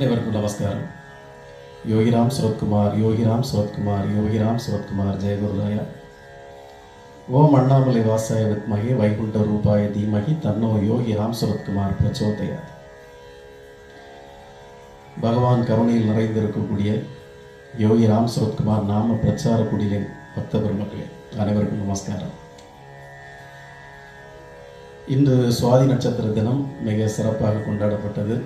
அனைவருக்கும் நமஸ்காரம் யோகிராம் சுரத்குமார் யோகிராம் சுரத்குமார் யோகிராம் சுரத்குமார் ஜெயகுருதாயா ஓம் அண்ணாமலை வாசாய வித்மகே வைகுண்ட ரூபாய தீமகி தன்னோ யோகி ராம் சுரத்குமார் பிரச்சோதயா பகவான் கருணையில் நிறைந்திருக்கக்கூடிய யோகி ராம் சுரத்குமார் நாம பிரச்சார குடிலின் பக்த பெருமக்களே அனைவருக்கும் நமஸ்காரம் இன்று சுவாதி நட்சத்திர தினம் மிக சிறப்பாக கொண்டாடப்பட்டது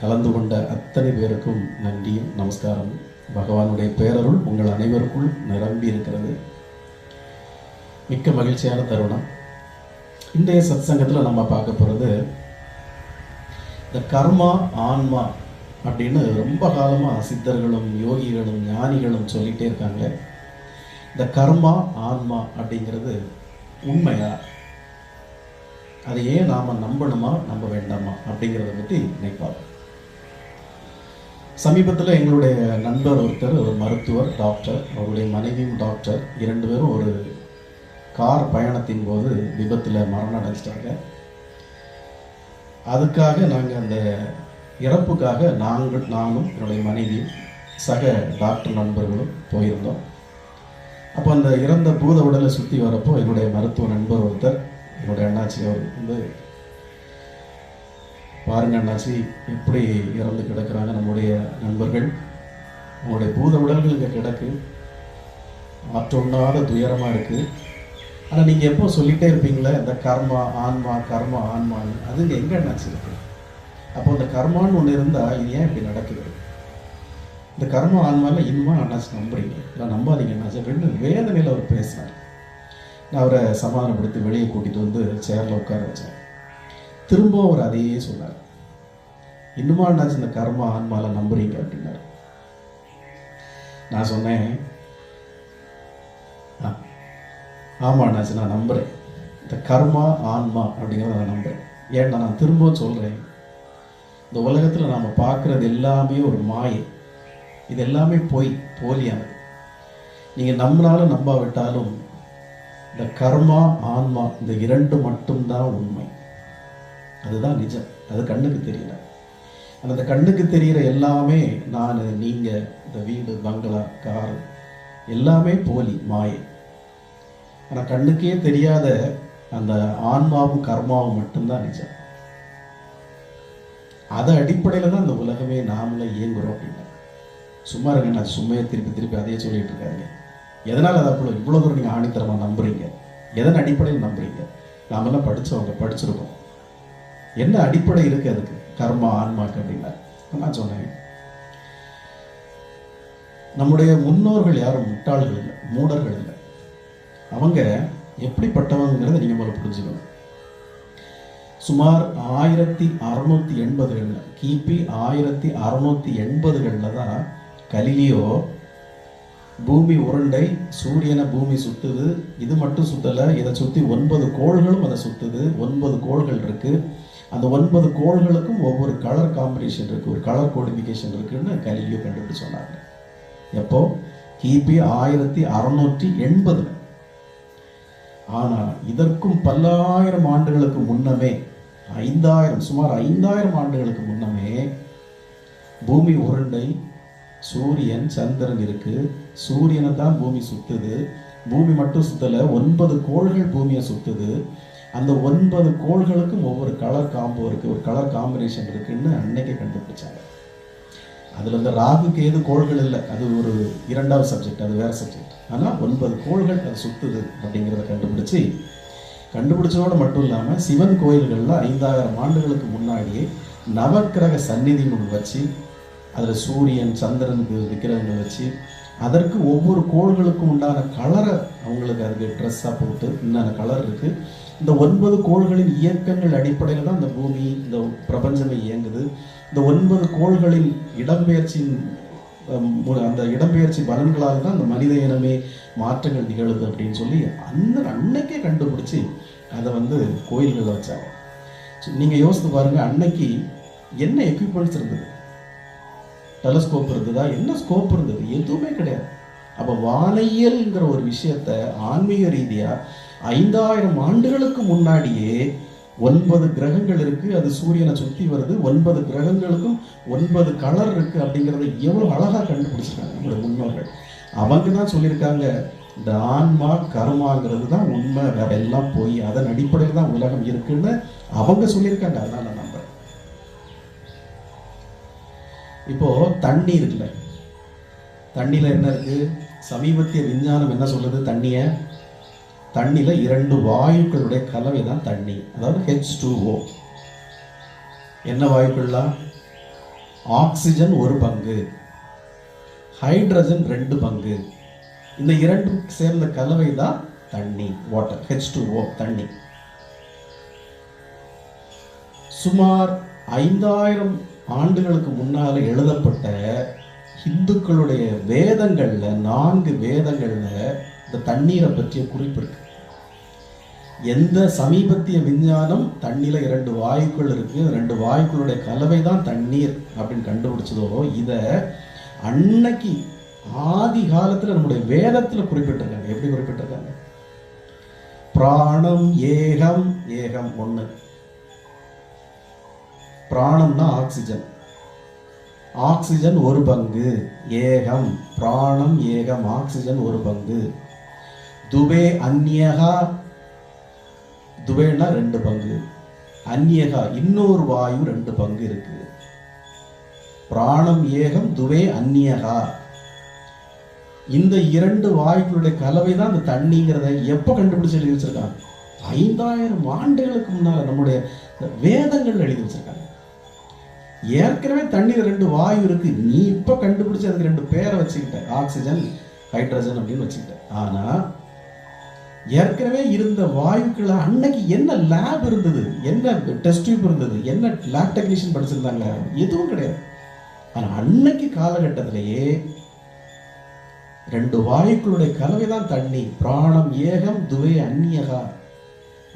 கலந்து கொண்ட அத்தனை பேருக்கும் நன்றியும் நமஸ்காரம் பகவானுடைய பேரருள் உங்கள் அனைவருக்குள் நிரம்பி இருக்கிறது. மிக்க மகிழ்ச்சியான தருணம். இன்றைய சத் சங்கத்தில் நம்ம பார்க்க போகிறது இந்த கர்மா ஆன்மா அப்படின்னு ரொம்ப காலமாக சித்தர்களும் யோகிகளும் ஞானிகளும் சொல்லிகிட்டே இருக்காங்க. இந்த கர்மா ஆன்மா அப்படிங்கிறது உண்மையா? அதை ஏன் நாம் நம்பணுமா நம்ப வேண்டாமா அப்படிங்கிறத பற்றி நினைப்பாங்க சமீபத்தில் எங்களுடைய நண்பர் ஒருத்தர் ஒரு மருத்துவர் டாக்டர் அவருடைய மனைவியும் டாக்டர் இரண்டு பேரும் ஒரு கார் பயணத்தின் போது விபத்தில் மரணம் அடைஞ்சிட்டாங்க அதுக்காக நாங்கள் அந்த இறப்புக்காக நாங்கள் நானும் என்னுடைய மனைவியும் சக டாக்டர் நண்பர்களும் போயிருந்தோம். அப்போ அந்த இறந்த பூத உடலை சுற்றி வரப்போ என்னுடைய மருத்துவ நண்பர் ஒருத்தர் என்னுடைய அண்ணாச்சி அவர் வந்து பாருங்க அண்ணாச்சி எப்படி இறந்து கிடக்கிறாங்க நம்முடைய நண்பர்கள். அவங்களுடைய பூத உடல்கள் இங்கே கிடக்கு. மாற்றொண்ணாத துயரமாக இருக்குது ஆனால் நீங்கள் எப்போ சொல்லிகிட்டே இருப்பீங்களே இந்த கர்மா ஆன்மா கர்மா ஆன்மான்னு. அது இங்கே எங்கே அண்ணாச்சி இருக்கு? அப்போ இந்த கர்மான்னு ஒன்று இருந்தால் இது ஏன் இப்படி நடக்குது? இந்த கர்மா ஆன்மாவில் இன்னும் அண்ணாச்சி நம்புறீங்க. இல்லை நம்பாதீங்க அண்ணாச்சி ரெண்டு வேதனையில் அவர் பேசினார் நான் அவரை சமாதானப்படுத்தி வெளியே கூட்டிகிட்டு வந்து சேரில் உட்கார வச்சேன். திரும்ப அவர் அதையே சொன்னார். இன்னுமா நான் இந்த கர்மா ஆன்மாவில் நம்புறீங்க அப்படின்னாரு. நான் சொன்னேன் "ஆ, ஆமா அண்ணாச்சு நான் நம்புறேன். இந்த கர்மா ஆன்மா அப்படிங்கிறத நான் நம்புறேன். ஏன்னா நான் திரும்பவும் சொல்கிறேன் இந்த உலகத்தில் நாம் பார்க்குறது எல்லாமே ஒரு மாயை. இது எல்லாமே பொய் போலியானது. நீங்கள் நம்பினாலும் நம்பாவிட்டாலும் இந்த கர்மா ஆன்மா இந்த இரண்டு மட்டும்தான் உண்மை. அதுதான் நிஜம். அது கண்ணுக்கு தெரியல. அந்த கண்ணுக்கு தெரிகிற எல்லாமே நான் நீங்கள் இந்த வீடு பங்களா கார் எல்லாமே போலி மாயை. ஆனால் கண்ணுக்கே தெரியாத அந்த ஆன்மாவும் கர்மாவும் மட்டும்தான் நிஜம். அதை அடிப்படையில் தான் அந்த உலகமே நாமளே இயங்குறோம் அப்படின்னா. சும்மா இருங்க நான் சும்மையை திருப்பி திருப்பி அதையே சொல்லிட்டு இருக்காங்க எதனால் அதை அவ்வளோ இவ்வளோ தூரம் நீங்கள் ஆணித்தரமாக நம்புறீங்க? எதன் அடிப்படையில் நம்புறீங்க? நாமெல்லாம் படித்தவங்க படிச்சிருக்கோம். என்ன அடிப்படை இருக்கு அதுக்கு? கர்மா ஆன்மாக்கு அப்படின்னா. நான் சொன்னேன். நம்முடைய முன்னோர்கள் யாரும் முட்டாள்கள் இல்லை மூடர்கள் இல்லை. அவங்க எப்படிப்பட்டவங்கிறத நீங்கள் முதல்ல புரிஞ்சுக்கணும். சுமார் ஆயிரத்தி அறுநூத்தி எண்பதுகளில் கிபி ஆயிரத்தி அறுநூத்தி எண்பதுகளில் தான் கலிலியோ பூமி உருண்டை சூரியனை பூமி சுத்துது. இது மட்டும் சுத்தலை இதை சுற்றி ஒன்பது கோள்களும் அதை சுத்துது. ஒன்பது கோள்கள் இருக்கு. அந்த ஒன்பது கோள்களுக்கும் ஒவ்வொரு கலர் காம்பினேஷன் இருக்கு. ஒரு கலர் கோடிஃபிகேஷன் இருக்குன்னு கலிலியோ கண்டுபிடிச்சு சொன்னாங்க. எப்போ? கிபி ஆயிரத்தி அறுநூற்றி எண்பதுல. ஆனா இதற்கும் பல்லாயிரம் ஆண்டுகளுக்கு முன்னமே ஐந்தாயிரம் சுமார் ஐந்தாயிரம் ஆண்டுகளுக்கு முன்னமே பூமி உருண்டை சூரியன் சந்திரன் இருக்கு. சூரியனை தான் பூமி சுத்துது. பூமி மட்டும் சுத்தலை. ஒன்பது கோள்கள் பூமியை சுத்துது. அந்த ஒன்பது கோள்களுக்கும் ஒவ்வொரு கலர் காம்போ இருக்குது ஒரு கலர் காம்பினேஷன் இருக்குன்னு அன்னைக்கு கண்டுபிடிச்சாங்க. அதில் இந்த ராகு கேது கோள்கள் இல்லை. அது ஒரு இரண்டாவது சப்ஜெக்ட் அது வேறு சப்ஜெக்ட் ஆனால் ஒன்பது கோள்கள் அது சுற்றுது அப்படிங்கிறத கண்டுபிடிச்சி கண்டுபிடிச்சதோட மட்டும் இல்லாமல் சிவன் கோயில்களில் ஐந்தாயிரம் ஆண்டுகளுக்கு முன்னாடியே நவக்கிரக சந்நிதி வச்சு அதில் சூரியன் சந்திரன் வி- விக்கிரகங்கள் வச்சு அதற்கு ஒவ்வொரு கோள்களுக்கும் உண்டான கலரை அவங்களுக்கு அதுக்கு ட்ரெஸ்ஸாக போட்டு இன்னும் கலர் இருக்குது இந்த ஒன்பது கோள்களின் இயக்கங்கள் அடிப்படையில் தான் இந்த பூமி இந்த பிரபஞ்சமே இயங்குது. இந்த ஒன்பது கோள்களின் இடம்பெயர்ச்சியின் அந்த இடம்பெயர்ச்சி பலன்களால் தான் இந்த மனித இனமே மாற்றங்கள் நிகழுது அப்படின்னு சொல்லி அந்த அன்னைக்கே கண்டுபிடிச்சி அதை வந்து கோயில்களில் வச்சாங்க நீங்கள் யோசித்து பாருங்கள் அன்னைக்கு என்ன எக்யூப்மெண்ட்ஸ் இருந்தது? டெலஸ்கோப் இருந்ததா? என்ன ஸ்கோப் இருந்தது? எதுவுமே கிடையாது. அப்போ வானையல்ங்கிற ஒரு விஷயத்த ஆன்மீக ரீதியாக ஐந்தாயிரம் ஆண்டுகளுக்கு முன்னாடியே ஒன்பது கிரகங்கள் இருக்கு. அது சூரியனை சுற்றி வருது. ஒன்பது கிரகங்களுக்கும் ஒன்பது கலர் இருக்கு அப்படிங்கிறத எவ்வளவு அழகா கண்டுபிடிச்சிருக்காங்க நம்மளுடைய முன்னோர்கள். அவங்க தான் சொல்லியிருக்காங்க இந்த ஆன்மா கர்மாங்கிறது தான் உண்மை. வேற எல்லாம் போய். அதன் அடிப்படையில் தான் உலகம் இருக்குன்னு அவங்க சொல்லியிருக்காங்க. அதனால நான் நம்புறேன். இப்போ தண்ணி இருக்குல்ல தண்ணியில் என்ன இருக்கு? சமீபத்திய விஞ்ஞானம் என்ன சொல்லுது? தண்ணியை தண்ணியில் இரண்டு வாயுக்களுடைய கலவை தான் தண்ணி. அதாவது ஹெச் டூ ஓ என்ன வாயுக்கள்லாம் ஆக்சிஜன் ஒரு பங்கு. ஹைட்ரஜன் ரெண்டு பங்கு. இந்த இரண்டும் சேர்ந்த கலவை தான் தண்ணி வாட்டர் ஹெச் டூ ஓ தண்ணி. சுமார் ஐந்தாயிரம் ஆண்டுகளுக்கு முன்னால் எழுதப்பட்ட இந்துக்களுடைய வேதங்களில் நான்கு வேதங்களில் இந்த தண்ணீரை பற்றிய குறிப்பு இருக்கு. எந்த சமீபத்திய விஞ்ஞானம் தண்ணியில இரண்டு வாயுக்கள் இருக்கு ரெண்டு வாயுக்களுடைய கலவை தான் தண்ணீர் அப்படின்னு கண்டுபிடிச்சதோ இதை அன்னைக்கு ஆதி காலத்தில் நம்முடைய வேதத்தில் குறிப்பிட்டிருக்காங்க. எப்படி குறிப்பிட்டிருக்காங்க? பிராணம் ஏகம் ஏகம் ஒண்ணு. பிராணம்னா ஆக்சிஜன். ஆக்சிஜன் ஒரு பங்கு ஏகம் பிராணம் ஏகம் ஆக்சிஜன் ஒரு பங்கு. துபே அந்நியகா துவேனா ரெண்டு பங்கு. அந்நியகா இன்னொரு வாயு ரெண்டு பங்கு இருக்கு. பிராணம் ஏகம் துவே அந்நியகா. இந்த இரண்டு வாயுக்களுடைய கலவை தான் அந்த தண்ணிங்கிறத எப்போ கண்டுபிடிச்சு எழுதி வச்சிருக்காங்க? ஐந்தாயிரம் ஆண்டுகளுக்கு முன்னால நம்முடைய வேதங்கள் எழுதி வச்சிருக்காங்க. ஏற்கனவே தண்ணியில் ரெண்டு வாயு இருக்கு. நீ இப்ப கண்டுபிடிச்சி அதுக்கு ரெண்டு பேரை வச்சுக்கிட்ட. ஆக்சிஜன் ஹைட்ரஜன் அப்படின்னு வச்சுக்கிட்ட. ஆனா ஏற்கனவே இருந்த வாயுக்களை அன்னைக்கு என்ன லேப் இருந்தது? என்ன டெஸ்ட் டியூப் இருந்தது? என்ன லேப் டெக்னீஷியன் படிச்சிருந்தாங்க? எதுவும் கிடையாது. ஆனால் அன்னைக்கு காலகட்டத்திலேயே ரெண்டு வாயுக்களுடைய கலவை தான் தண்ணி. பிராணம் ஏகம் துவே அந்நியகா.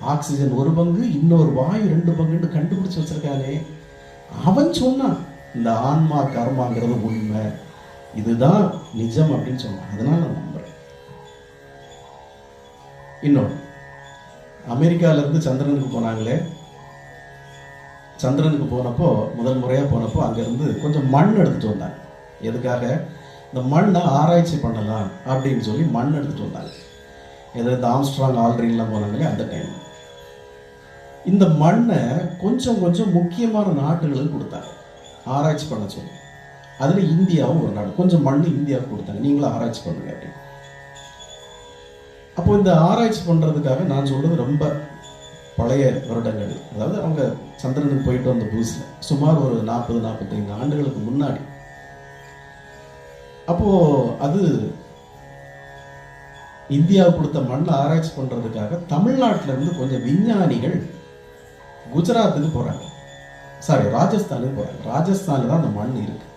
ஆக்சிஜன் ஒரு பங்கு இன்னொரு வாயு ரெண்டு பங்குன்னு கண்டுபிடிச்சு வச்சிருக்கானே. அவன் சொன்னான் இந்த ஆன்மா கர்மாங்கிறது உண்மை. இதுதான் நிஜம் அப்படின்னு சொன்னான். அதனால இன்னொன்று. அமெரிக்காவிலேருந்து சந்திரனுக்கு போனாங்களே. சந்திரனுக்கு போனப்போ முதல் முறையாக போனப்போ அங்கேருந்து கொஞ்சம் மண் எடுத்துட்டு வந்தாங்க. எதுக்காக? இந்த மண்ணை ஆராய்ச்சி பண்ணலாம் அப்படின்னு சொல்லி மண் எடுத்துகிட்டு வந்தாங்க. எது இந்த ஆம்ஸ்ட்ராங் ஆல்ட்ரின்லாம் போனாங்களே அந்த டைம் இந்த மண்ணை கொஞ்சம் கொஞ்சம் முக்கியமான நாடுகளுக்கு கொடுத்தாங்க. ஆராய்ச்சி பண்ண சொல்லி. அதில் இந்தியாவும் ஒரு நாடு. கொஞ்சம் மண் இந்தியாவுக்கு கொடுத்தாங்க. நீங்களும் ஆராய்ச்சி பண்ணுங்க அப்படின்னு. அப்போ இந்த ஆராய்ச்சி பண்ணுறதுக்காக நான் சொல்கிறது ரொம்ப பழைய வருடங்கள். அதாவது அவங்க சந்திரனுக்கு போயிட்டு வந்த புதுசில் சுமார் ஒரு நாற்பது நாற்பத்தைந்து ஆண்டுகளுக்கு முன்னாடி. அப்போது அது இந்தியா கொடுத்த மண்ணை ஆராய்ச்சி பண்ணுறதுக்காக தமிழ்நாட்டில இருந்து கொஞ்சம் விஞ்ஞானிகள் குஜராத்துக்கு போகிறாங்க சாரி ராஜஸ்தானுக்கு போகிறாங்க ராஜஸ்தானில் தான் அந்த மண் இருக்குது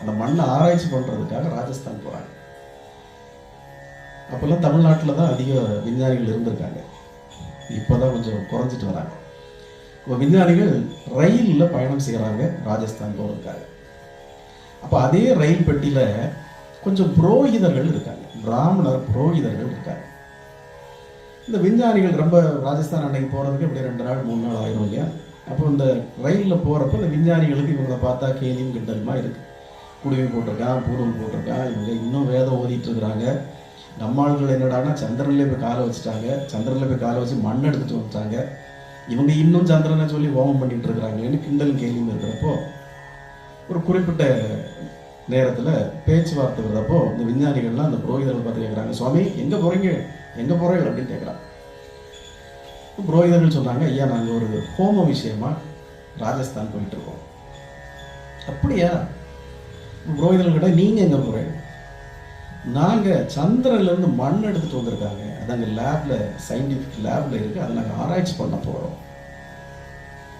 அந்த மண்ணை ஆராய்ச்சி பண்ணுறதுக்காக ராஜஸ்தான் போகிறாங்க அப்போல்லாம் தமிழ்நாட்டில் தான் அதிக விஞ்ஞானிகள் இருந்திருக்காங்க. இப்போ தான் கொஞ்சம் குறைஞ்சிட்டு வராங்க. இப்போ விஞ்ஞானிகள் ரயிலில் பயணம் செய்கிறாங்க ராஜஸ்தான் போகிறதுக்காக அப்போ அதே ரயில் பெட்டியில கொஞ்சம் புரோகிதர்கள் இருக்காங்க. பிராமணர் புரோகிதர்கள் இருக்காங்க. இந்த விஞ்ஞானிகள் ரொம்ப ராஜஸ்தான் அன்னைக்கு போகிறதுக்கு இப்படி ரெண்டு நாள் மூணு நாள் ஆயிரும் இல்லையா? அப்போ இந்த ரயிலில் போகிறப்ப இந்த விஞ்ஞானிகளுக்கு இவங்களை பார்த்தா கேலியும் கிண்டலுமா இருக்குது குடுமி போட்டிருக்கான் பூர்வம் போட்டிருக்கான் இவங்க இன்னும் வேதம் ஓதிட்டு இருக்கிறாங்க. நம்மாள்கள் என்னடானா சந்திரன்ல போய் காலை வச்சுட்டாங்க. சந்திரன்ல போய் காலை வச்சு மண் எடுத்துட்டு வந்துட்டாங்க. இவங்க இன்னும் சந்திரனை சொல்லி ஹோமம் பண்ணிட்டு இருக்கிறாங்களேன்னு கிண்டலும் கேள்வியும் இருக்கிறப்போ ஒரு குறிப்பிட்ட நேரத்தில் பேச்சுவார்த்தை வர்றப்போ இந்த விஞ்ஞானிகள்லாம் அந்த புரோகிதர்கள் பார்த்து கேட்குறாங்க சுவாமி எங்கே போகிறீங்க எங்கே போகிறீங்க அப்படின்னு கேட்குறாங்க புரோகிதர்கள் சொன்னாங்க ஐயா நாங்கள் ஒரு ஹோம விஷயமா ராஜஸ்தான் போயிட்டுருக்கோம் அப்படியா? புரோகிதர்கள் கிட்ட நீங்கள் எங்கே போறீங்க? நாங்கள் சந்திரன்லேருந்து மண் எடுத்துட்டு வந்திருக்காங்க. அது அங்கே லேப்ல சயின்டிஃபிக் லேபில் இருக்குது அதை நாங்கள் ஆராய்ச்சி பண்ண போகிறோம்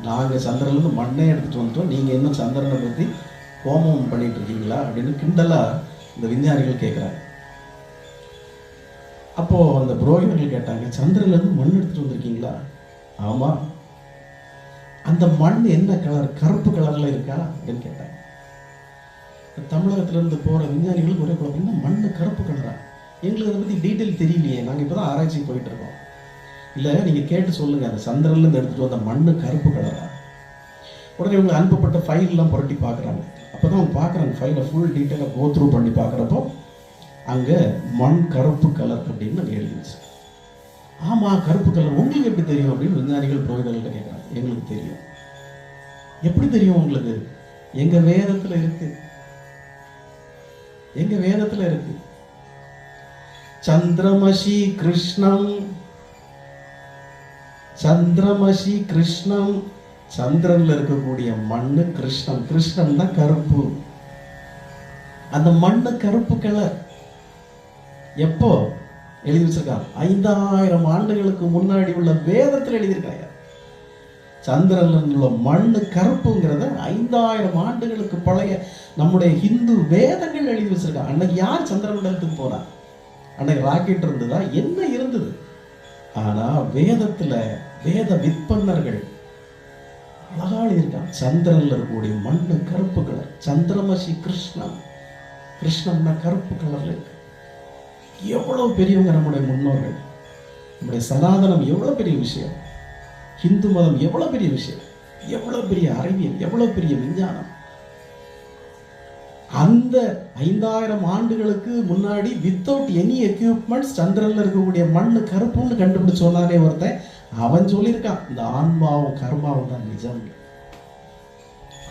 நாங்கள் சந்திரன்லேருந்து மண்ணே எடுத்துட்டு வந்துட்டோம். நீங்கள் இன்னும் சந்திரனை பற்றி ஹோமம் பண்ணிகிட்டு இருக்கீங்களா அப்படின்னு கிண்டலாக இந்த விஞ்ஞானிகள் கேட்குறாங்க அப்போது அந்த புரோகிதர்கள் கேட்டாங்க சந்திரன்லேருந்து மண் எடுத்துகிட்டு வந்திருக்கீங்களா? ஆமாம் அந்த மண் என்ன கலர் கருப்பு கலரில் இருக்கா? அப்படின்னு கேட்டாங்க. தமிழகத்துல போகிற போற விஞ்ஞானிகளுக்கு ஒரே குழப்பம் என்ன கருப்பு கலரா? எங்களுக்கு அதை பற்றி டீட்டெயில் தெரியலையே. நாங்கள் இப்போ தான் ஆராய்ச்சி போயிட்டு இருக்கோம். இல்லை நீங்கள் கேட்டு சொல்லுங்கள் அந்த சந்திரன்லேருந்து எடுத்துகிட்டு வந்த மண் கருப்பு கலரா? உடனே இவங்க அனுப்பப்பட்ட ஃபைல்லாம் புரட்டி பார்க்குறாங்க. அப்போ தான் அவங்க பார்க்குறாங்க. ஃபைலை ஃபுல் டீட்டெயிலாக கோ த்ரூ பண்ணி பார்க்குறப்போ அங்கே மண் கருப்பு கலர் அப்படின்னு அங்கே எழுதிச்சு ஆமாம் கருப்பு கலர். உங்களுக்கு எப்படி தெரியும் அப்படின்னு விஞ்ஞானிகள் புரோகிதர்கள் கேட்குறாங்க. எங்களுக்கு தெரியும். எப்படி தெரியும் உங்களுக்கு? எங்கள் வேதத்தில் இருக்குது எங்க வேதத்துல இருக்கு? சந்திரமசி கிருஷ்ணம் சந்திரமசி கிருஷ்ணம் சந்திரன்ல இருக்கக்கூடிய மண்ணு கிருஷ்ணம். கிருஷ்ணன் தான் கருப்பு. அந்த மண்ணு கருப்பு கலர் எப்போ எழுதி வச்சிருக்காங்க ஐந்தாயிரம் ஆண்டுகளுக்கு முன்னாடி உள்ள வேதத்தில் எழுதியிருக்காங்க சந்திரன்ல உள்ள மண்ணு கருப்புங்கிறத ஐந்தாயிரம் ஆண்டுகளுக்கு பழைய நம்முடைய ஹிந்து வேதங்கள் எழுதி வச்சிருக்காங்க. அன்னைக்கு யார் சந்திரன் மண்டலத்துக்கு போனா அன்னைக்கு ராக்கெட் இருந்ததா? என்ன இருந்தது? ஆனா வேதத்துல வேத விற்பன்னர்கள் அழகா எழுதியிருக்காங்க சந்திரன்ல இருக்கக்கூடிய மண்ணு கருப்பு கலர் சந்திரமசி கிருஷ்ணன். கிருஷ்ணம்னா கருப்பு கலர்ல இருக்கு. எவ்வளவு பெரியவங்க நம்முடைய முன்னோர்கள்? நம்முடைய சனாதனம் எவ்வளவு பெரிய விஷயம்? ஹிந்து மதம் எவ்வளவு பெரிய விஷயம்? எவ்வளவு பெரிய அறிவியல்? எவ்வளவு பெரிய விஞ்ஞானம்? அந்த ஐந்தாயிரம் ஆண்டுகளுக்கு முன்னாடி வித்தவுட் எனி எக்யூப்மெண்ட்ஸ் சந்திரன்ல இருக்கக்கூடிய மண்ணு கருப்புன்னு கண்டுபிடிச்சு சொன்னானே ஒருத்தன். அவன் சொல்லியிருக்கான் இந்த ஆன்மாவும் கர்மாவும் தான் நிஜம்.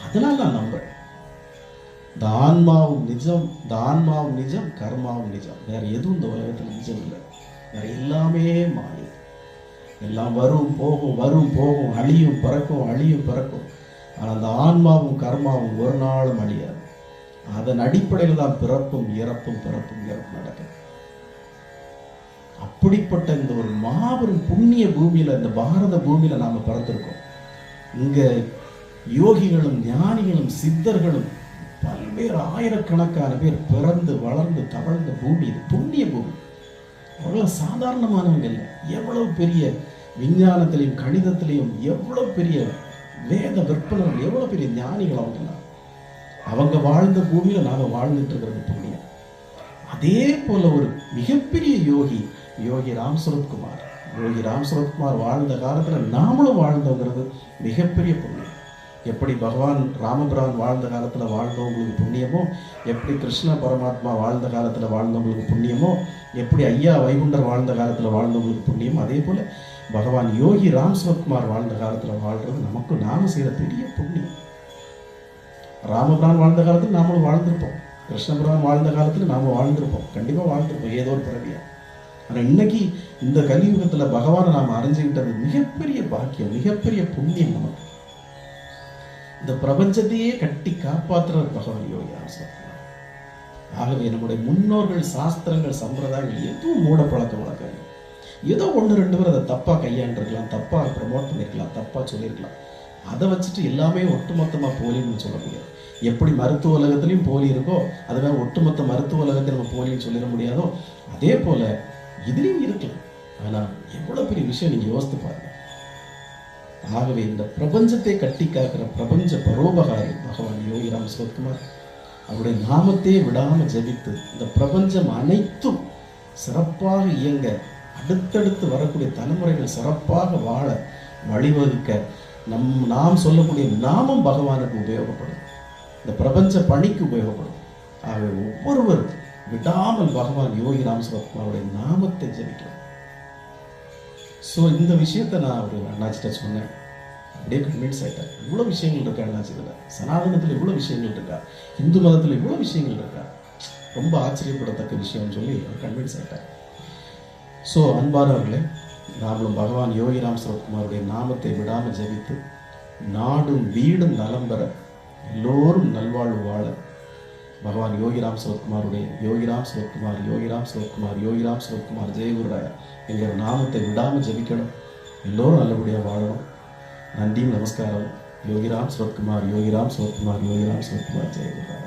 அதனால நான் நம்புறேன். இந்த ஆன்மாவும் நிஜம் இந்த ஆன்மாவும் நிஜம் கர்மாவும் நிஜம். வேற எதுவும் இந்த உலகத்தில் நிஜம் இல்லை. வேற எல்லாமே மாறி எல்லாம் வரும் போகும் வரும் போகும் அழியும் பிறக்கும் அழியும் பிறக்கும். ஆனால் அந்த ஆன்மாவும் கர்மாவும் ஒரு நாளும் அழியாது. அதன் அடிப்படையில் தான் பிறப்பும் இறப்பும் பிறப்பும் இறப்பும் நடக்குது. அப்படிப்பட்ட இந்த ஒரு மாபெரும் புண்ணிய பூமியில் இந்த பாரத பூமியில் நாம் பிறந்திருக்கோம். இங்கே யோகிகளும் ஞானிகளும் சித்தர்களும் பல்வேறு ஆயிரக்கணக்கான பேர் பிறந்து வளர்ந்து தவழ்ந்த பூமி இது புண்ணிய பூமி. அவ்வளோ சாதாரணமானவங்க இல்லை. எவ்வளவு பெரிய விஞ்ஞானத்திலையும் கணிதத்திலையும் எவ்வளோ பெரிய வேத விற்பனர்கள் எவ்வளோ பெரிய ஞானிகள் அவங்கெல்லாம் அவங்க வாழ்ந்த பூமியில் நாம் வாழ்ந்துட்டு இருக்கிறது புண்ணியம். அதே போல ஒரு மிகப்பெரிய யோகி யோகி ராம் சுரத்குமார் யோகி ராம் சுரத்குமார் வாழ்ந்த காலத்தில் நாமளும் வாழ்ந்தோங்கிறது மிகப்பெரிய புண்ணியம். எப்படி பகவான் ராமபிரான் வாழ்ந்த காலத்தில் வாழ்ந்தவங்களுக்கு புண்ணியமோ எப்படி கிருஷ்ண பரமாத்மா வாழ்ந்த காலத்தில் வாழ்ந்தவங்களுக்கு புண்ணியமோ எப்படி ஐயா வைகுண்டர் வாழ்ந்த காலத்தில் வாழ்ந்தவங்களுக்கு புண்ணியமோ அதே போல் பகவான் யோகி ராம் சுரத்குமார் வாழ்ந்த காலத்துல வாழ்றது நமக்கு நாம செய்கிற பெரிய புண்ணியம். ராமபிரான் வாழ்ந்த காலத்தில் நாமளும் வாழ்ந்திருப்போம். கிருஷ்ணபிரான் வாழ்ந்த காலத்தில் நாம வாழ்ந்திருப்போம். கண்டிப்பா வாழ்ந்திருப்போம் ஏதோ ஒரு பிறவியாக ஆனா இன்னைக்கு இந்த கலியுகத்துல பகவானை நாம் அறிஞ்சுக்கிட்டது மிகப்பெரிய பாக்கியம் மிகப்பெரிய புண்ணியம் நமக்கு. இந்த பிரபஞ்சத்தையே கட்டி காப்பாற்றுறது பகவான் யோகி ஆசனம் ஆகவே நம்முடைய முன்னோர்கள் சாஸ்திரங்கள் சம்பிரதாயங்கள் எதுவும் மூட பழக்க வழக்கங்கள் ஏதோ ஒன்று ரெண்டு பேர் அதை தப்பாக கையாண்டிருக்கலாம் தப்பாக ப்ரமோட் பண்ணியிருக்கலாம் தப்பாக சொல்லியிருக்கலாம் அதை வச்சுட்டு எல்லாமே ஒட்டுமொத்தமாக போலின்னு சொல்ல முடியாது. எப்படி மருத்துவ உலகத்துலேயும் போலி இருக்கோ அதுவே ஒட்டுமொத்த மருத்துவ உலகத்தை நம்ம போலின்னு சொல்லிட முடியாதோ அதே போல இதுலேயும் இருக்கலாம். ஆனால் எவ்வளோ பெரிய விஷயம் நீங்கள் யோசித்து பாருங்க. ஆகவே இந்த பிரபஞ்சத்தை கட்டி காக்கிற பிரபஞ்ச பரோபகாரி பகவான் யோகி ராம் சிவகுமார் அவருடைய நாமத்தையே விடாமல் ஜெபித்து இந்த பிரபஞ்சம் அனைத்தும் சிறப்பாக இயங்க அடுத்தடுத்து வரக்கூடிய தலைமுறைகள் சிறப்பாக வாழ வழிவகுக்க நம் நாம் சொல்லக்கூடிய நாமம் பகவானுக்கு உபயோகப்படும். இந்த பிரபஞ்ச பணிக்கு உபயோகப்படும். ஆகவே ஒவ்வொருவரும் விடாமல் பகவான் யோகி ராம் நாமத்தை ஜெபிக்கணும் ஸோ இந்த விஷயத்தை நான் ஒரு அண்ணாச்சிட்ட சொன்னேன். அப்படியே கன்வின்ஸ் ஆகிட்டேன் இவ்வளோ விஷயங்கள் இருக்கா அண்ணாச்சியில் சனாதனத்தில் இவ்வளோ விஷயங்கள் இருக்கா? இந்து மதத்தில் இவ்வளோ விஷயங்கள் இருக்கா? ரொம்ப ஆச்சரியப்படத்தக்க விஷயம்னு சொல்லி கன்வின்ஸ் ஆகிட்டேன் ஸோ அன்பானவர்களே நாமளும் பகவான் யோகிராம் சரத்குமாருடைய நாமத்தை விடாமல் ஜெபித்து நாடும் வீடும் நலம் பெற எல்லோரும் நல்வாழ்வு வாழ பகவான் யோகிராம் சரத்குமாருடைய யோகிராம் சரத்குமார் யோகிராம் சரத்குமார் யோகிராம் சிவகுமார் ஜெயகுருராய என்கிற நாமத்தை விடாமல் ஜெபிக்கணும். எல்லோரும் நல்லபடியாக வாழணும். நன்றியும் நமஸ்காரம் யோகிராம் சிவகுமார் யோகிராம் சிவகுமார் யோகிராம் சிவகுமார் ஜெயகுருராய